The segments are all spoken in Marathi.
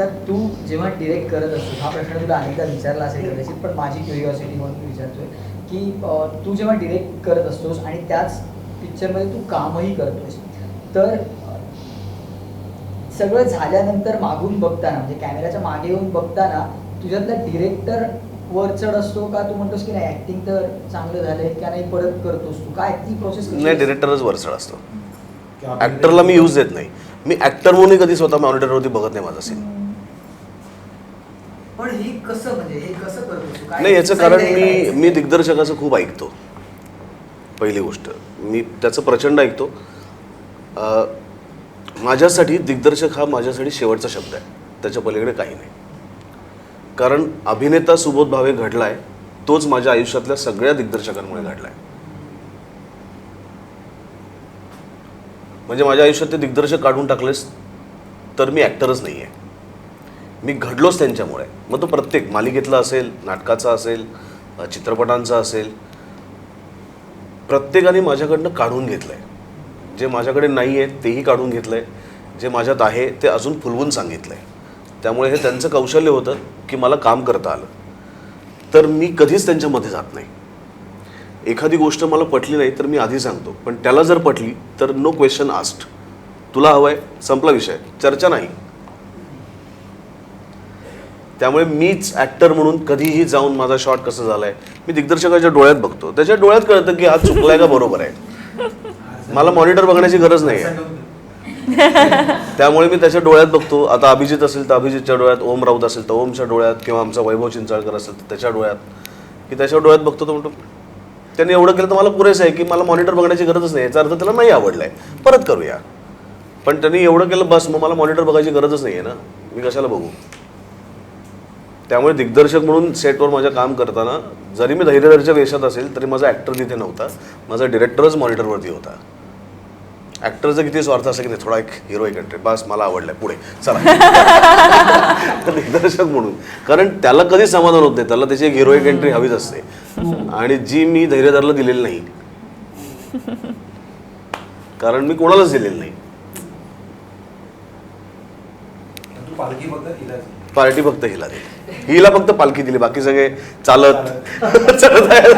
आता तू जेव्हा डिरेक्ट करत असतो हा प्रश्न तुला अनेकदा विचारला असेल कदाचित पण माझी क्युरिओसिटी म्हणून विचारतोय की तू जेव्हा डिरेक्ट करत असतोस आणि त्याच पिक्चरमध्ये तू कामही करतोस तर सगळं झाल्यानंतर मागून बघताना म्हणजे कॅमेऱ्याच्या मागे येऊन बघताना तुझ्यातला डिरेक्टर वर चढ असतो का? तू म्हणतोस की नाही ऍक्टिंग तर चांगलं झालंय का नाही परत करतोस तू? काय ती प्रोसेस नाही डिरेक्टरच वरचढ असतो. ऍक्टरला मी यूज देत नाही. मी ऍक्टर म्हणून कधी स्वतः मॉनिटरवरती बघत नाही माझा सीन पण हे कसं म्हणजे हे कसं करतोस तू? काय नाही याचं कारण मी आहे? मी दिग्दर्शकाचं खूप ऐकतो. पहिली गोष्ट. मी त्याचं प्रचंड ऐकतो. अं, माझ्यासाठी दिग्दर्शक हा माझ्यासाठी शेवटचा शब्द आहे. त्याच्या पलीकडे काही नाही. कारण अभिनेता सुबोध भावे घडलाय तोच माझ्या आयुष्यातल्या सगळ्या दिग्दर्शकांमुळे घडलाय. म्हणजे माझ्या आयुष्यात ते दिग्दर्शक काढून टाकलेस तर मी ॲक्टरच नाही आहे मी घडलोच त्यांच्यामुळे. मग तो प्रत्येक मालिकेतला असेल नाटकाचा असेल चित्रपटांचा असेल प्रत्येकाने माझ्याकडनं काढून घेतलं आहे जे माझ्याकडे नाही आहे तेही काढून घेतलं आहे जे माझ्यात आहे ते अजून फुलवून सांगितलं आहे त्यामुळे हे त्यांचं कौशल्य होतं की मला काम करता आलं. तर मी कधीच त्यांच्यामध्ये जात नाही. एखादी गोष्ट मला पटली नाही तर मी आधी सांगतो. पण त्याला जर पटली तर नो क्वेश्चन आस्ट. तुला हवं आहे संपला विषय. चर्चा नाही. त्यामुळे मीच ॲक्टर म्हणून कधीही जाऊन माझा शॉट कसं झालाय मी दिग्दर्शकाच्या डोळ्यात बघतो. त्याच्या डोळ्यात कळतं की हा चुकलाय का बरोबर आहे. मला मॉनिटर बघण्याची गरज नाही आहे त्यामुळे मी त्याच्या डोळ्यात बघतो. आता अभिजित असेल तर अभिजितच्या डोळ्यात ओम राऊत असेल तर ओमच्या डोळ्यात किंवा आमचा वैभव चिंचाळकर असेल तर त्याच्या डोळ्यात. की त्याच्या डोळ्यात बघतो तो म्हणतो त्याने एवढं केलं तर मला पुरेसं आहे की मला मॉनिटर बघण्याची गरजच नाही. याचा अर्थ त्याला नाही आवडलाय. परत करूया. पण त्यांनी एवढं केलं बस मग मला मॉनिटर बघायची गरजच नाही आहे ना. मी कशाला बघू? त्यामुळे दिग्दर्शक म्हणून सेटवर माझ्या काम करताना जरी मी धैर्यधरच्या वेशात असेल तरी माझा ॲक्टर तिथे नव्हता. माझा डिरेक्टरच मॉनिटरवरती होता. ॲक्टरचा किती स्वार्थ असं की नाही थोडा एक हिरो एक एंट्री बस मला आवडलाय. पुढे. चला. दिग्दर्शक म्हणून. कारण त्याला कधी समाधान होत नाही. त्याला त्याची एक हिरोईक एंट्री हवीच असते. आणि जी मी धैर्यधरला दिलेली नाही कारण मी कोणालाच दिलेली नाही. पार्टी फक्त हिला दिली हिला फक्त पालखी दिली बाकी सगळे चालत चालत आहे.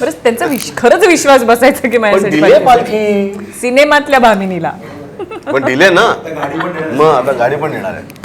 बरं त्यांचा विश खरंच विश्वास बसायचा की पण माझ्यासाठी दिली आहे पाहिजे. पालखी सिनेमातल्या भामिनीला पण दिले ना आता गाडी पण देणार. मग आता गाडी पण येणार आहे